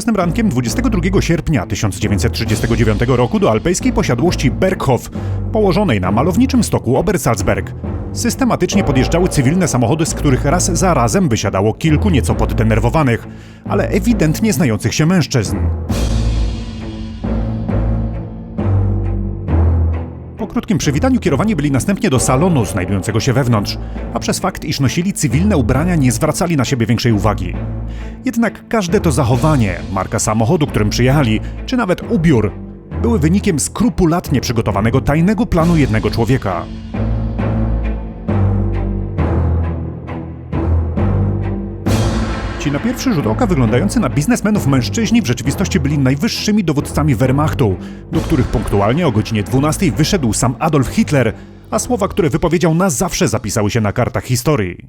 Wczesnym rankiem 22 sierpnia 1939 roku do alpejskiej posiadłości Berghof, położonej na malowniczym stoku Obersalzberg, systematycznie podjeżdżały cywilne samochody, z których raz za razem wysiadało kilku nieco poddenerwowanych, ale ewidentnie znających się mężczyzn. Krótkim przywitaniu kierowani byli następnie do salonu znajdującego się wewnątrz, a przez fakt, iż nosili cywilne ubrania, nie zwracali na siebie większej uwagi. Jednak każde to zachowanie, marka samochodu, którym przyjechali, czy nawet ubiór, były wynikiem skrupulatnie przygotowanego tajnego planu jednego człowieka. Ci na pierwszy rzut oka wyglądający na biznesmenów mężczyźni w rzeczywistości byli najwyższymi dowódcami Wehrmachtu, do których punktualnie o godzinie 12 wyszedł sam Adolf Hitler, a słowa, które wypowiedział na zawsze zapisały się na kartach historii.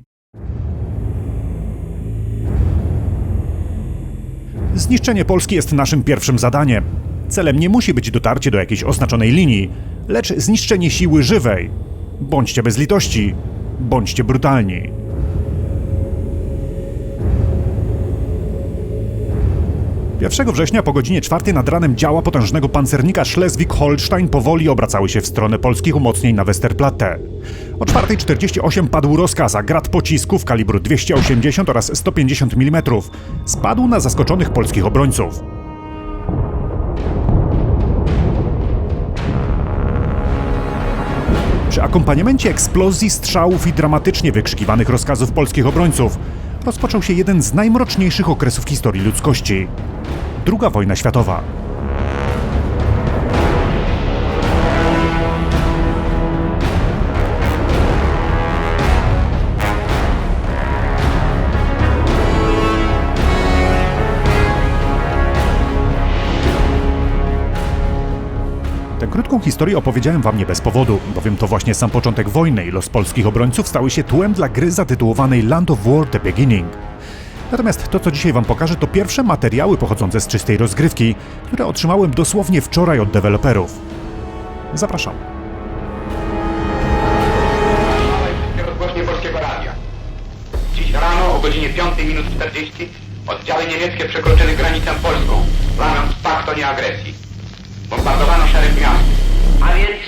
Zniszczenie Polski jest naszym pierwszym zadaniem. Celem nie musi być dotarcie do jakiejś oznaczonej linii, lecz zniszczenie siły żywej. Bądźcie bez litości, bądźcie brutalni. 1 września po godzinie 4 nad ranem działa potężnego pancernika Schleswig-Holstein powoli obracały się w stronę polskich umocnień na Westerplatte. O 4.48 padł rozkaz, a grad pocisków kalibru 280 oraz 150 mm spadł na zaskoczonych polskich obrońców. Przy akompaniamencie eksplozji, strzałów i dramatycznie wykrzykiwanych rozkazów polskich obrońców rozpoczął się jeden z najmroczniejszych okresów historii ludzkości. Druga wojna światowa. Tę krótką historię opowiedziałem wam nie bez powodu, bowiem to właśnie sam początek wojny i los polskich obrońców stały się tłem dla gry zatytułowanej Land of War The Beginning. Natomiast to, co dzisiaj wam pokażę, to pierwsze materiały pochodzące z czystej rozgrywki, które otrzymałem dosłownie wczoraj od deweloperów. Zapraszam. rozgłośnie Polskiego Radia. Dziś rano o godzinie 5 minut 40 oddziały niemieckie przekroczyły granicę polską, łamiąc pakt o nieagresji. Bombardowano szereg miast. A więc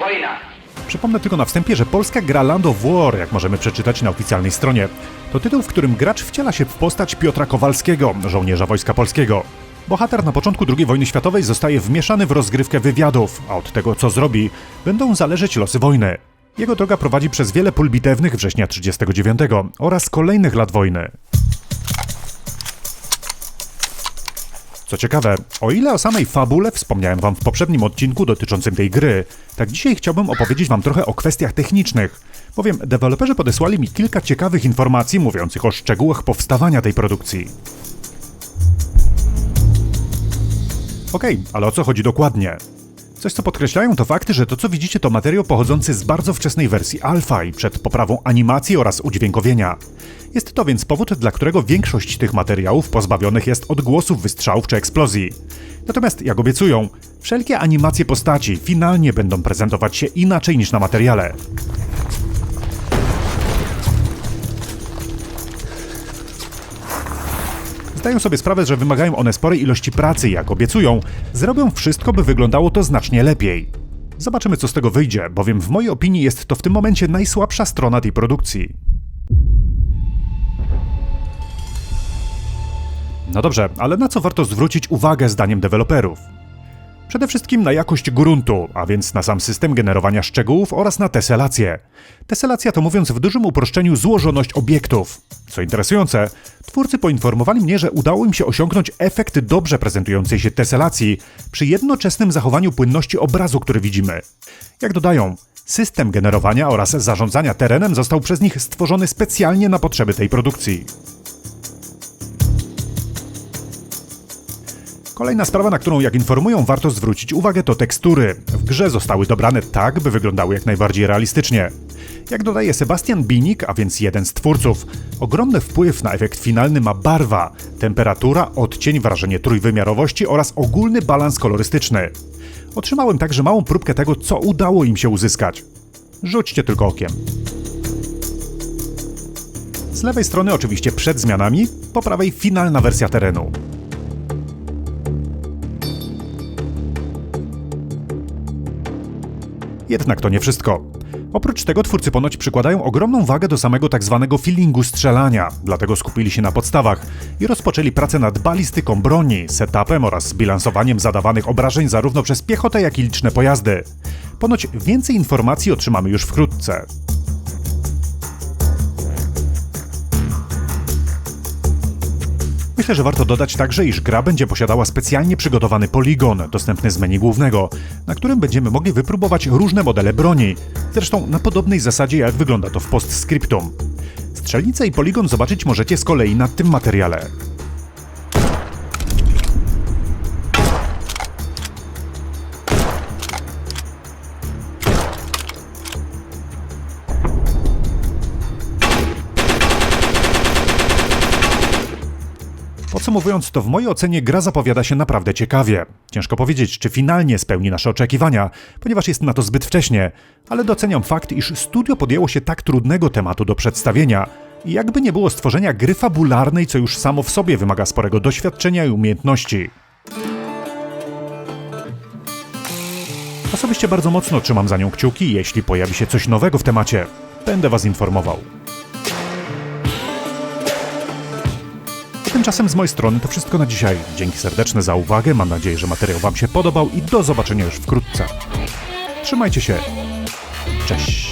wojna. Przypomnę tylko na wstępie, że polska gra Land of War, jak możemy przeczytać na oficjalnej stronie, to tytuł, w którym gracz wciela się w postać Piotra Kowalskiego, żołnierza Wojska Polskiego. Bohater na początku II wojny światowej zostaje wmieszany w rozgrywkę wywiadów, a od tego, co zrobi, będą zależeć losy wojny. Jego droga prowadzi przez wiele pól bitewnych września 1939 oraz kolejnych lat wojny. Co ciekawe, o ile o samej fabule wspomniałem wam w poprzednim odcinku dotyczącym tej gry, tak dzisiaj chciałbym opowiedzieć wam trochę o kwestiach technicznych, bowiem deweloperzy podesłali mi kilka ciekawych informacji mówiących o szczegółach powstawania tej produkcji. Okej, ale o co chodzi dokładnie? Coś, co podkreślają, to fakty, że to, co widzicie, to materiał pochodzący z bardzo wczesnej wersji alfa i przed poprawą animacji oraz udźwiękowienia. Jest to więc powód, dla którego większość tych materiałów pozbawionych jest odgłosów wystrzałów czy eksplozji. Natomiast, jak obiecują, wszelkie animacje postaci finalnie będą prezentować się inaczej niż na materiale. Zdają sobie sprawę, że wymagają one sporej ilości pracy jak obiecują, zrobią wszystko, by wyglądało to znacznie lepiej. Zobaczymy, co z tego wyjdzie, bowiem w mojej opinii jest to w tym momencie najsłabsza strona tej produkcji. No dobrze, ale na co warto zwrócić uwagę zdaniem deweloperów? Przede wszystkim na jakość gruntu, a więc na sam system generowania szczegółów oraz na teselację. Teselacja to mówiąc w dużym uproszczeniu złożoność obiektów. Co interesujące, twórcy poinformowali mnie, że udało im się osiągnąć efekt dobrze prezentującej się teselacji przy jednoczesnym zachowaniu płynności obrazu, który widzimy. Jak dodają, system generowania oraz zarządzania terenem został przez nich stworzony specjalnie na potrzeby tej produkcji. Kolejna sprawa, na którą jak informują warto zwrócić uwagę to tekstury. W grze zostały dobrane tak, by wyglądały jak najbardziej realistycznie. Jak dodaje Sebastian Binik, a więc jeden z twórców, ogromny wpływ na efekt finalny ma barwa, temperatura, odcień, wrażenie trójwymiarowości oraz ogólny balans kolorystyczny. Otrzymałem także małą próbkę tego, co udało im się uzyskać. Rzućcie tylko okiem. Z lewej strony oczywiście przed zmianami, po prawej finalna wersja terenu. Jednak to nie wszystko. Oprócz tego twórcy ponoć przykładają ogromną wagę do samego tak zwanego feelingu strzelania, dlatego skupili się na podstawach i rozpoczęli pracę nad balistyką broni, setupem oraz bilansowaniem zadawanych obrażeń zarówno przez piechotę, jak i liczne pojazdy. Ponoć więcej informacji otrzymamy już wkrótce. Myślę, że warto dodać także, iż gra będzie posiadała specjalnie przygotowany poligon, dostępny z menu głównego, na którym będziemy mogli wypróbować różne modele broni, zresztą na podobnej zasadzie jak wygląda to w postscriptum. Strzelnicę i poligon zobaczyć możecie z kolei na tym materiale. Podsumowując, to w mojej ocenie gra zapowiada się naprawdę ciekawie. Ciężko powiedzieć, czy finalnie spełni nasze oczekiwania, ponieważ jest na to zbyt wcześnie, ale doceniam fakt, iż studio podjęło się tak trudnego tematu do przedstawienia i jakby nie było stworzenia gry fabularnej, co już samo w sobie wymaga sporego doświadczenia i umiejętności. Osobiście bardzo mocno trzymam za nią kciuki, jeśli pojawi się coś nowego w temacie. Będę Was informował. Tymczasem z mojej strony to wszystko na dzisiaj. Dzięki serdeczne za uwagę, mam nadzieję, że materiał Wam się podobał i do zobaczenia już wkrótce. Trzymajcie się. Cześć.